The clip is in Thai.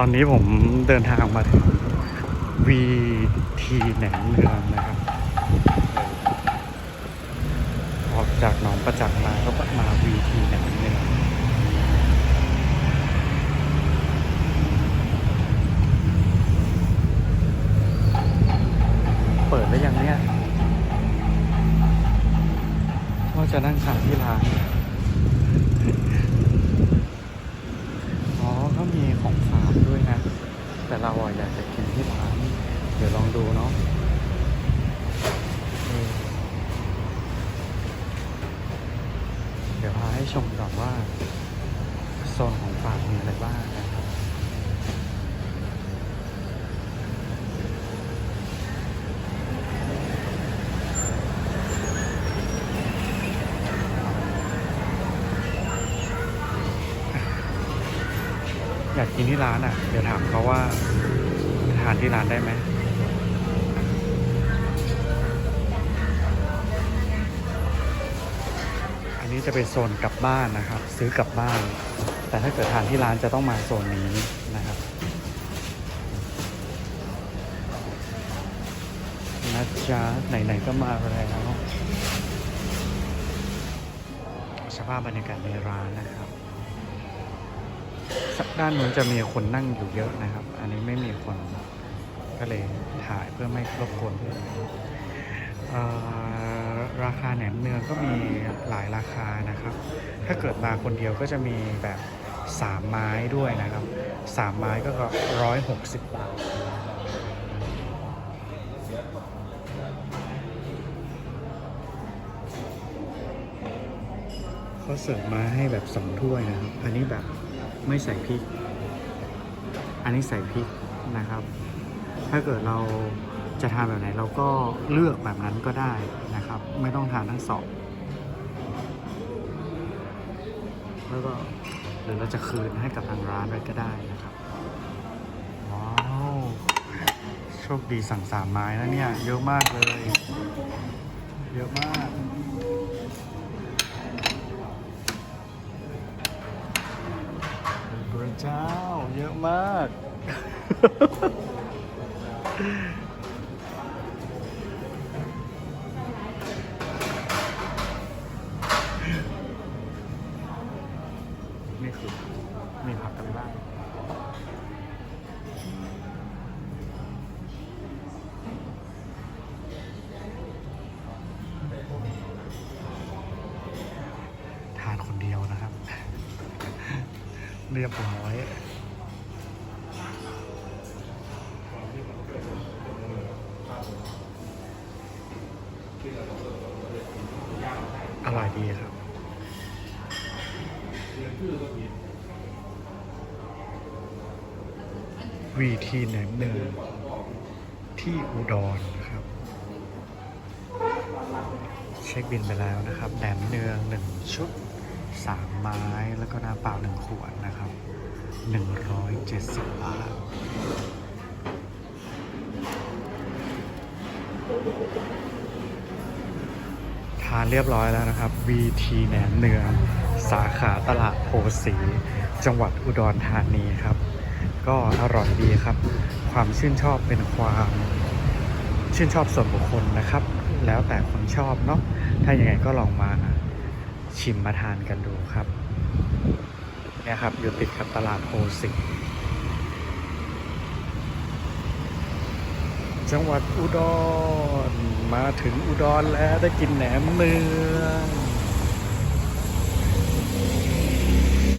ตอนนี้ผมเดินทางมาถึงวีทีแหนมเนืองนะครับ ออกจากหนองประจักษ์มาก็มาวีทีแหนมเนืองเปิดแล้วยังเนี่ยว่าจะนั่งทานที่ร้าน มีของฝากด้วยนะ แต่เราออยากจะกินที่ร้านเดี๋ยวลองดูเนาะเดี๋ยวพาให้ชมก่อนว่าโซนของฝากมีอะไรบ้างนะครับ อยากกินที่ร้านอะ เดี๋ยวถามเขาว่าทานที่ร้านได้ไหมอันนี้จะเป็นโซนกลับบ้านนะครับ ซื้อกลับบ้าน แต่ถ้าเกิดทานที่ร้านจะต้องมาโซนนี้นะครับนะจ๊ะไหนๆก็มาแล้วสภาพบรรยากาศในร้านนะครับ ด้านนู้นจะมีคนนั่งอยู่เยอะนะครับ อันนี้ไม่มีคนก็เลยถ่ายเพื่อไม่รบกวนราคาแหนมเนืองก็มีหลายราคานะครับ ถ้าเกิดมาคนเดียวก็จะมีแบบสามไม้ด้วยนะครับสามไม้ก็ร้อยหกสิบบาทเขาเสิร์ฟมาให้แบบสองถ้วยนะครับ อันนี้แบบ ไม่ใส่พริก อันนี้ใส่พริกนะครับ ถ้าเกิดเราจะทานแบบไหนเราก็เลือกแบบนั้นก็ได้นะครับ ไม่ต้องทานทั้งสองแล้วก็หรือเราจะคืนให้กับทางร้านไปก็ได้นะครับ ว้าว โชคดีสั่งสามไม้แล้วเนี่ย เยอะมากเลย เยอะมาก เจ้า เยอะมาก นี่คือ มีผักกัน เรียบร้อยอร่อยดีครับวีทีแหนมเนืองที่อุดรนะครับ เช็คบินไปแล้วนะครับแหนมเนืองหนึ่งชุด สามไม้แล้วก็น้ำเปล่าหนึ่งขวดนะครับหนึ่งร้อยเจ็ดสิบบาททานเรียบร้อยแล้วนะครับ VT แหนมเนืองสาขาตลาดโพสี จังหวัดอุดรธานีครับ ก็อร่อยดีครับ ความชื่นชอบเป็นความชื่นชอบส่วนบุคคลนะครับ แล้วแต่คนชอบเนาะถ้าอย่างไงก็ลองมา ชิมมาทานกันดูครับเนี่ยครับอยู่ติดกับตลาดโพสิจังหวัดอุดร มาถึงอุดรแล้วได้กินแหนมเนือง